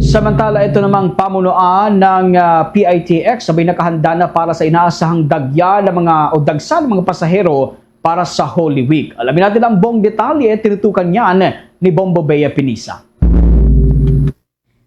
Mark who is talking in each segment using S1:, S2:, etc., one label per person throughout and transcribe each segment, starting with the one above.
S1: Samantala, ito namang pamunuan ng ah, PITX sabay nakahanda na para sa inaasahang dagya ng mga o dagsa ng mga pasahero para sa Holy Week. Alamin natin ang buong detalye, tinutukan yan ni Bombo Bea Pinisa.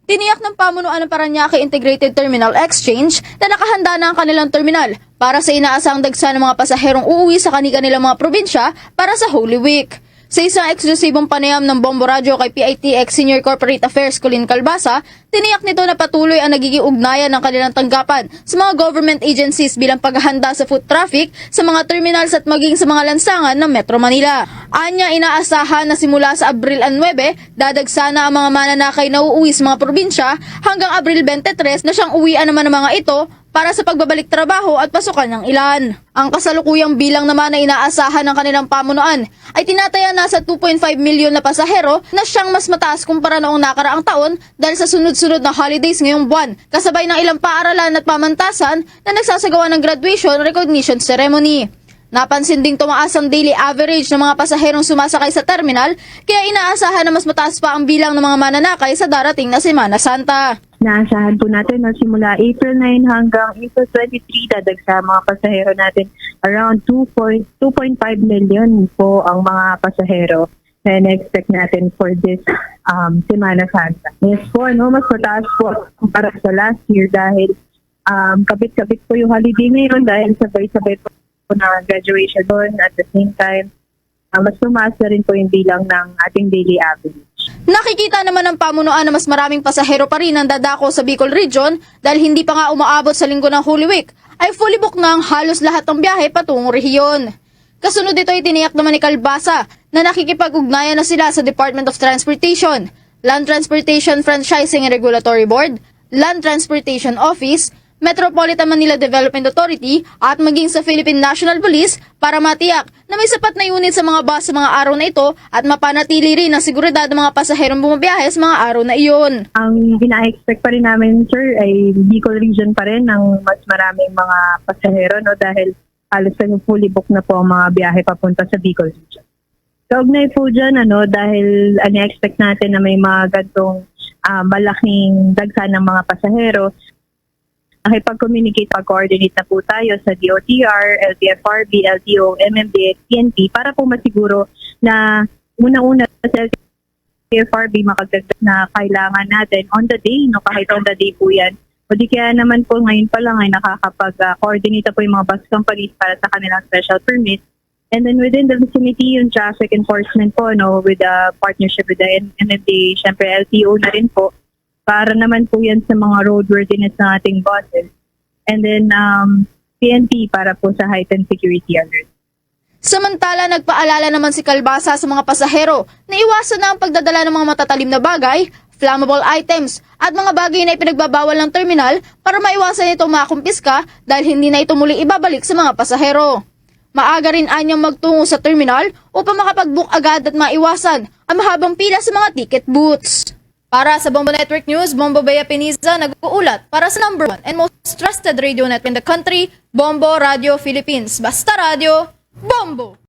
S2: Tiniyak ng pamunuan ng Paranaque Integrated Terminal Exchange na nakahanda na ang kanilang terminal para sa inaasang dagsa ng mga pasaherong uuwi sa kanilang mga probinsya para sa Holy Week. Sa isang eksklusibong panayam ng Bombo Radio kay PITX Senior Corporate Affairs Colin Calbasa, tiniyak nito na patuloy ang nagiging ugnayan ng kanilang tanggapan sa mga government agencies bilang paghahanda sa foot traffic sa mga terminals at maging sa mga lansangan ng Metro Manila. Anya inaasahan na simula sa Abril 9, dadagsa na ang mga mananakay na uuwi sa mga probinsya hanggang Abril 23 na siyang uwian naman ng mga ito para sa pagbabalik trabaho at pasukan ng ilan. Ang kasalukuyang bilang naman na inaasahan ng kanilang pamunuan ay tinataya na sa 2.5 milyon na pasahero na siyang mas mataas kumpara noong nakaraang taon dahil sa sunod-sunod na holidays ngayong buwan, kasabay ng ilang paaralan at pamantasan na nagsasagawa ng graduation recognition ceremony. Napansin ding tumaas ang daily average ng mga pasaherong sumasakay sa terminal kaya inaasahan na mas mataas pa ang bilang ng mga mananakay sa darating na Semana Santa.
S3: Naasahan po natin na simula April 9 hanggang April 23 dadagsa mga pasahero natin around 2.2.5 million po ang mga pasahero na na-expect natin for this um, Semana Santa. Yes po, no, mas mataas po para sa last year dahil um, kabit-kabit po yung holiday ngayon dahil sabay-sabay po na graduation doon at the same time uh, mas tumaas na rin po yung bilang ng ating daily average.
S2: Nakikita naman ng pamunuan na mas maraming pasahero pa rin ang dadako sa Bicol Region dahil hindi pa nga umaabot sa linggo ng Holy Week ay fully booked na ang halos lahat ng biyahe patungong rehiyon. Kasunod dito ay tiniyak naman ni Kalbasa na nakikipag-ugnayan na sila sa Department of Transportation, Land Transportation Franchising and Regulatory Board, Land Transportation Office, Metropolitan Manila Development Authority at maging sa Philippine National Police para matiyak na may sapat na unit sa mga bus sa mga araw na ito at mapanatili rin ang seguridad ng mga pasaherong bumabiyahe sa mga araw na iyon.
S3: ang ina-expect pa rin namin, sir, ay Bicol region pa rin ng mas maraming mga pasahero, no? Dahil halos fully book na po ang mga biyahe papunta sa Bicol region. Kaugnay po dyan, ano, dahil ano, expect natin na may mga gantong ah, malaking dagsa ng mga pasahero, nakipag-communicate, pag-coordinate na po tayo sa DOTR, LTFRB, LTO, MMDA, PNP para po masiguro na unang-una sa LTFRB makagdagdag na kailangan natin on the day, no, kahit on the day po yan. O di kaya naman po ngayon pa lang ay nakakapag-coordinate po yung mga bus companies para sa kanilang special permit. And then within the vicinity, yung traffic enforcement po, no, with the partnership with the MMDA, syempre LTO na rin po, para naman po yan sa mga roadworthiness ng ating buses. And then um, PNP para po sa heightened security alert.
S2: Samantala, nagpaalala naman si Kalbasa sa mga pasahero na iwasan na ang pagdadala ng mga matatalim na bagay, flammable items, at mga bagay na ipinagbabawal ng terminal para maiwasan itong makumpiska dahil hindi na ito muli ibabalik sa mga pasahero. Maaga rin anyang magtungo sa terminal upang makapag-book agad at maiwasan ang mahabang pila sa mga ticket booths. Para sa Bombo Network News, Bombo Bea Piniza nag-uulat para sa number one and most trusted radio network in the country, Bombo Radio Philippines. Basta Radio, Bombo!